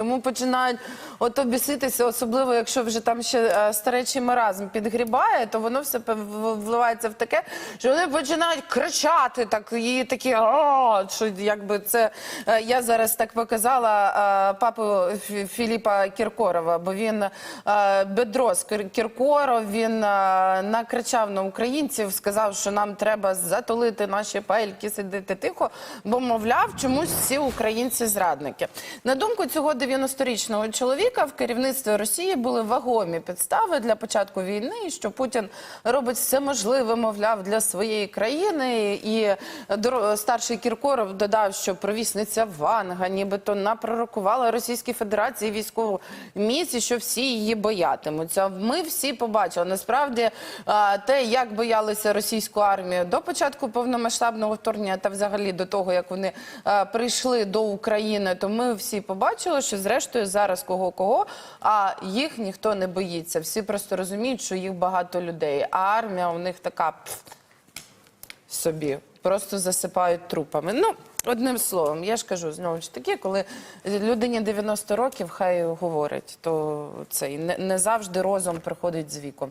Йому починають ото біситися, особливо якщо вже там ще е, старечий маразм підгрібає, то воно все вливається в таке, що вони починають кричати, так і такі що якби це е, я зараз так показала е, папу Філіпа Кіркорова, бо він Бедрос Кіркоров, він накричав на українців, сказав, що нам треба затулити наші пельки, сидіти тихо, бо мовляв, чомусь всі українці зрадники. На думку цього 90-річного чоловіка в керівництві Росії були вагомі підстави для початку війни, і що Путін робить все можливе, мовляв, для своєї країни. І старший Кіркоров додав, що провісниця Ванга нібито напророкувала Російській Федерації військову місію, що всі її боятимуться. Ми всі побачили насправді те, як боялися російську армію до початку повномасштабного вторгнення, та взагалі до того, як вони прийшли до України, то ми всі побачили, що зрештою зараз кого кого, а їх ніхто не боїться. Всі просто розуміють, що їх багато людей, а армія у них така пф, собі. Просто засипають трупами. Ну, одним словом, я ж кажу знову ж таки, коли людині 90 років, хай говорить, то цей не, не завжди розум приходить з віком.